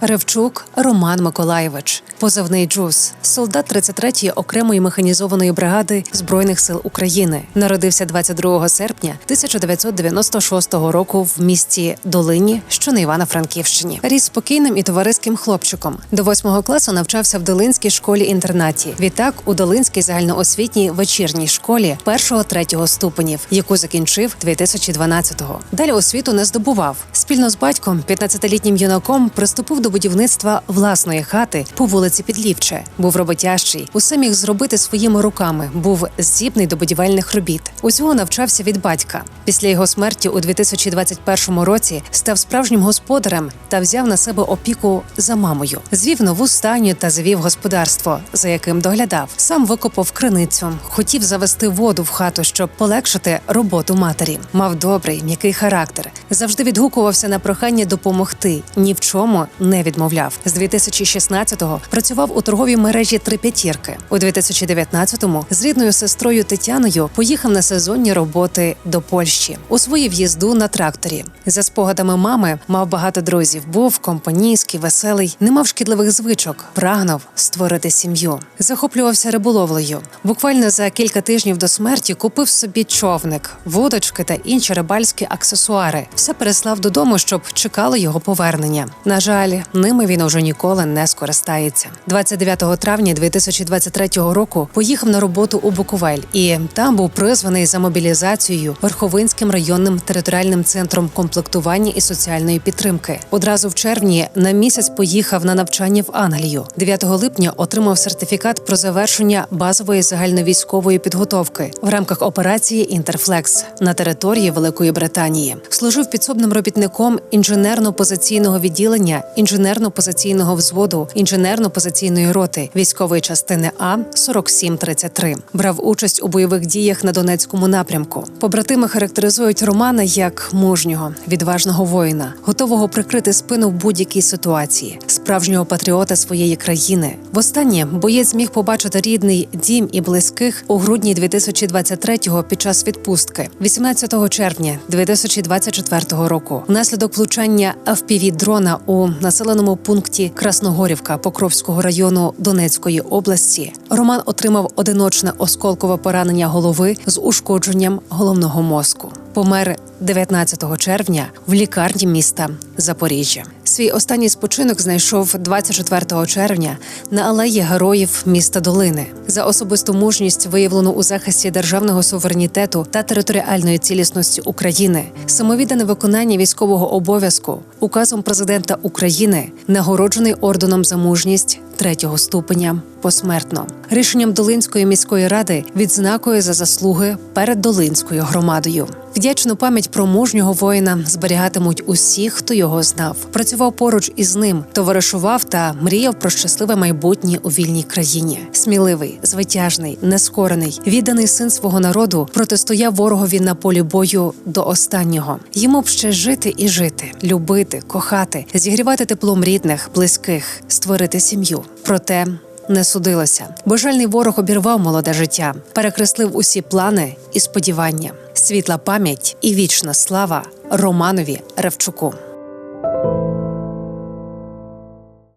Ревчук Роман Миколаєвич, позивний Джус, солдат 33-ї окремої механізованої бригади збройних сил України. Народився 22 серпня 1996 року в місті Долині, що на Івано-Франківщині. Ріс спокійним і товариським хлопчиком. До восьмого класу навчався в Долинській школі-інтернаті. Відтак у Долинській загальноосвітній вечірній школі першого-третього ступенів, яку закінчив 2012-го. Далі освіту не здобував. Спільно з батьком, 15-літнім юнаком, приступив до будівництва власної хати по вулиці Підлівче. Був роботящий, усе міг зробити своїми руками. Був здібний до будівельних робіт. Усього навчався від батька. Після його смерті у 2021 році став справжнім господарем та взяв на себе опіку за мамою. Звів нову стайню та завів господарство, за яким доглядав. Сам викопав криницю, хотів завести воду в хату, щоб полегшити роботу матері. Мав добрий, м'який характер. Завжди відгукувався на прохання допомогти. Ні в чому не відмовляв. З 2016-го працював у торговій мережі Три п'ятірки. У 2019-му з рідною сестрою Тетяною поїхав на сезонні роботи до Польщі у свою в'їзду на тракторі. За спогадами мами мав багато друзів. Був компанійський, веселий, не мав шкідливих звичок, прагнув створити сім'ю. Захоплювався риболовлею. Буквально за кілька тижнів до смерті купив собі човник, вудочки та інші рибальські аксесуари. Все переслав додому, щоб чекало його повернення. На жаль, ними він уже ніколи не скористається. 29 травня 2023 року поїхав на роботу у Буковель і там був призваний за мобілізацією Верховинським районним територіальним центром комплектування і соціальної підтримки. Одразу в червні на місяць поїхав на навчання в Англію. 9 липня отримав сертифікат про завершення базової загальновійськової підготовки в рамках операції Інтерфлекс на території Великої Британії. Служив підсобним робітником інженерно-позиційного відділення, інженерно-позиційного взводу, інженерно-позиційної роти військової частини А 4733. Брав участь у бойових діях на Донецькому напрямку. Побратими характеризують Романа як мужнього, відважного воїна, готового прикрити спину в будь-якій ситуації, справжнього патріота своєї країни. Востаннє боєць зміг побачити рідний дім і близьких у грудні 2023-го під час відпустки, 18 червня 2024 року. Внаслідок влучання fpv дрона у населеному пункті Красногорівка Покровського району Донецької області Роман отримав одиночне осколкове поранення голови з ушкодженням головного мозку. Помер 19 червня в лікарні міста Запоріжжя. Свій останній спочинок знайшов 24 червня на алеї героїв міста Долини за особисту мужність, виявлену у захисті державного суверенітету та територіальної цілісності України, самовіддане виконання військового обов'язку, указом президента України, нагороджений орденом за мужність третього ступеня посмертно. Рішенням Долинської міської ради відзнакою за заслуги перед Долинською громадою. Вдячну пам'ять про мужнього воїна зберігатимуть усі, хто його знав. Працював поруч із ним, товаришував та мріяв про щасливе майбутнє у вільній країні. Сміливий, звитяжний, нескорений, відданий син свого народу, протистояв ворогові на полі бою до останнього. Йому б ще жити і жити, любити, кохати, зігрівати теплом рідних, близьких, створити сім'ю. Проте не судилося. Божальний ворог обірвав молоде життя, перекреслив усі плани і сподівання. Світла пам'ять і вічна слава Романові Ревчуку.